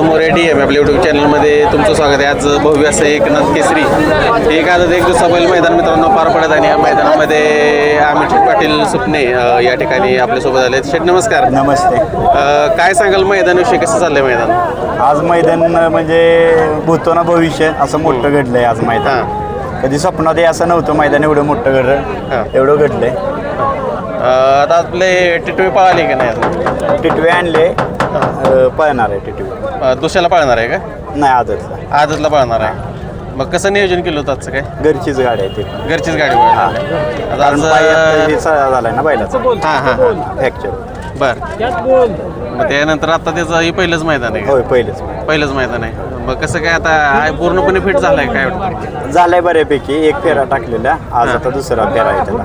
Gautam More D M आपल्या YouTube चॅनलमध्ये तुमचं स्वागत आहे. आज भव्य असं एकनाथ केसरी. एक आज एक दिवसा बैल मैदान मित्रांनो पार पडत आणि या मैदानामध्ये अमित पाटील सुपणे या ठिकाणी आपल्यासोबत आले शेठ नमस्कार. नमस्ते. काय सांगाल मैदानाविषयी कसं चाललंय मैदान? आज मैदान म्हणजे भूतो ना भविष्य असं मोठं घडलंय आज मैदान. कधी स्वप्नात हे असं नव्हतं मैदान एवढं मोठं. घडलं. एवढं घडलंय. आता आपले टिटवी पळाली का नाही? टिटवे आणले. अं, पळणार आहे अ, दुसऱ्याला पळणार आहे का? नाही आदतला. आजतला पळणार आहे. मग कसं नियोजन केलं होतं आजचं काय? घरचीच गाडी आहे ती. घरचीच गाडी पळणार आहे. आता कारण पायात आज हे सळा झालाय ना बैलाचा. हां हां हां. फ्रॅक्चर बर. मग त्यानंतर आता त्याचं हे पहिलंच मैदान आहे का? होय पहिलेच. पहिलंच मैदान आहे. मग कसं काय आता हा पूर्णपणे फिट झालाय काय वाटतं? झालाय बऱ्यापैकी. एक फेरा टाकलेला. आज आता दुसरा फेरा आहे त्याला.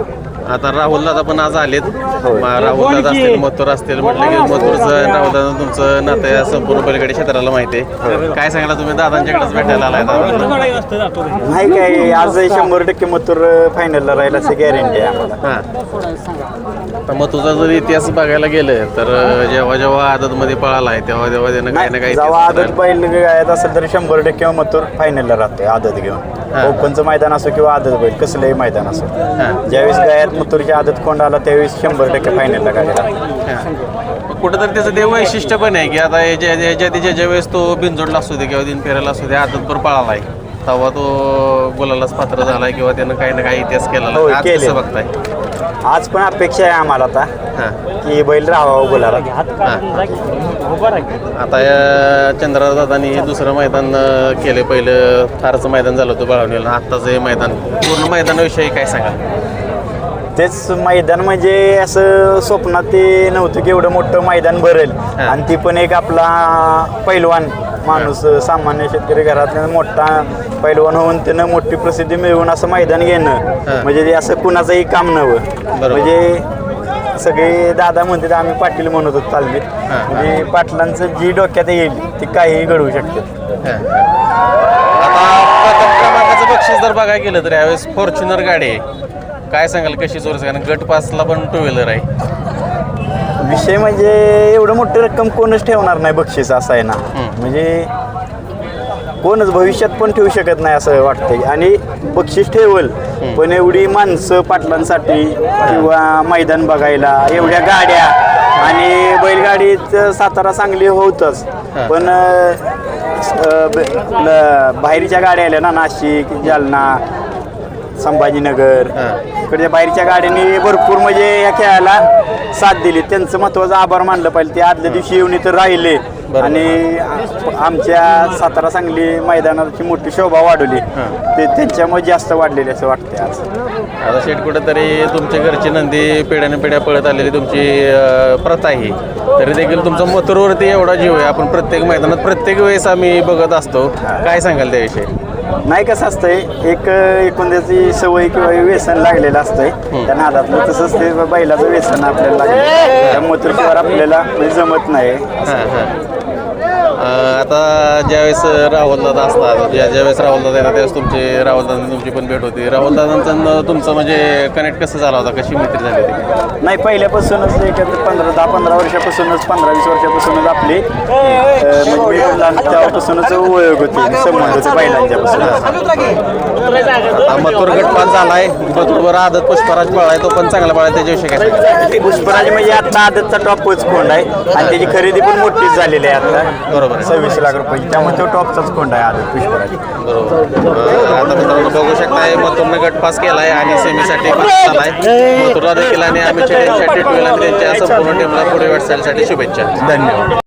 आता राहुल दादा पण आज आलेत. मग राहुल दादा असतील मथुर असतील म्हटलं की मथुरचं राहुल दादा तुमचं नातं आहे संपूर्ण पलीकडे क्षेत्राला माहिती आहे. काय सांगायला तुम्ही? दादांच्याकडेच भेटायला आलाय दादा नाही काय आज शंभर टक्के मथुर फायनलला राहील अशी गॅरंटी आहे आम्हाला. हां. तर मग तुझा जर इतिहास बघायला गेलं तर जेव्हा जेव्हा आदतमध्ये पळाला आहे तेव्हा तेव्हा त्यानं काही ना काही जेव्हा आदत बैल गायत असेल तर शंभर टक्के मथुर फायनलला राहते आदत घेऊन. हा. ओपनचं मैदान असो किंवा आदत बैल कसलंही मैदान असो. हां. ज्यावेळेस गायात मथुरची आदत कोंड आला त्यावेळेस शंभर टक्के फायनलला गाडी मग कुठेतरी त्याचं ते वैशिष्ट्य पण आहे की आता याच्या ज्या वेळेस तो बिनजोडला असू दे किंवा दिन असू दे आदतभर पळाला आहे तेव्हा तो बोलायलाच पात्र झालाय किंवा त्यानं काही ना काही इतिहास केला होय, आज केले. कसं बघताय? आज पण अपेक्षा आहे आम्हाला आता हां. की बैल राहावा बोलायला आता या चंद्रा दादानी हे दुसरं मैदान अं, केले पहिलं फारचं मैदान झालं होतं बाळवणीला. आत्ताचं हे मैदान पूर्ण मैदानाविषयी काय सांगाल? तेच मैदान म्हणजे असं स्वप्नात ते नव्हतं की एवढं मोठं मैदान भरेल. आणि ती पण एक आपला पैलवान माणूस सामान्य शेतकरी घरातला मोठा पैलवान होऊन त्यानं मोठी प्रसिद्धी मिळवून असं मैदान. घेणं म्हणजे ते असं कुणाचंही काम नव्हतं बरोबर. म्हणजे सगळे दादा म्हणते आम्ही पाटील म्हणत होतो तालमीत. म्हणजे पाटलांचं जी डोक्यात येईल ती काहीही घडवू शकते आता प्रथम क्रमांकाचं बक्षीस जर बघायला गेलं तर यावेळेस फॉर्च्युनर गाडी आहे काय सांगाल कशी चोरस कारण गट पासला पण टू व्हीलर आहे. विषय म्हणजे एवढं मोठी रक्कम कोणच ठेवणार नाही बक्षीस असं आहे ना. म्हणजे कोणच भविष्यात पण ठेवू शकत नाही असं वाटतंय. आणि बक्षीस ठेवल पण एवढी माणसं पाटलांसाठी किंवा मैदान बघायला एवढ्या गाड्या आणि बैलगाडीत सातारा चांगली होतच. पण अं, ब- आपलं बाहेरच्या गाड्या आल्या ना नाशिक जालना संभाजीनगर. इकडच्या बाहेरच्या गाड्यांनी भरपूर म्हणजे या खेळाला साथ दिली. त्यांचं महत्त्वाचा आभार मानलं पाहिजे. ते आदल्या दिवशी येऊन इथं राहिले. आणि आमच्या सातारा सांगली मैदानाची मोठी शोभा वाढवली. ते त्यांच्यामुळे जास्त वाढलेली असं वाटते आज. आता शेट कुठेतरी तुमच्या घरची नंदी पिढ्याने पिढ्या पळत आलेली तुमची प्रथा आहे. तरी देखील तुमचा मथुरवरती एवढा जीव आहे. आपण प्रत्येक मैदानात प्रत्येक वेळेस आम्ही बघत असतो. काय सांगाल त्याविषयी? नाही कसं असतंय एक एकंदरीची सवय किंवा व्यसन लागलेलं असतंय. त्या नादातलं तसंच ते बैलाचं व्यसन आपल्याला लागलं. त्यामुळे आपल्याला म्हणजे जमत नाही. आता ज्यावेळेस राहुल दादा असतात ज्या ज्यावेळेस राहुल दादा येतात त्यावेळेस तुमचे राहुल दादा तुमची पण भेट होती राहुल दादांचं न तुमचं म्हणजे कनेक्ट कसं झाला होता कशी मैत्री झाली होती नाही पहिल्यापासूनच एक पंधरा दहा पंधरा वर्षापासूनच पंधरा वीस वर्षापासूनच आपली म्हणजे लहान तेव्हापासूनच ओळख होती संबंध होते बैलांच्यापासून मथुर गट पास झालाय मथुरवर आदत पुष्पराज पळाय तो पण चांगला पळाय त्याच्याविषयी काय? पुष्पराज म्हणजे आता आदतचा टॉपच कोंड आहे आणि त्याची खरेदी पण मोठीच झालेली आहे आता. बरोबर. सव्वीस लाख रुपये. त्यामुळे तो टॉपचाच कोंड आहे आदत पुष्पराज. बरोबर. आता मित्रांनो बघू शकताय गट पास केलाय आणि सेमीसाठी पास झालाय मथुरला देखील आणि आम्ही त्यांच्या टी त्यांच्या संपूर्ण टीमला पुढे वाटचालीसाठी शुभेच्छा. धन्यवाद.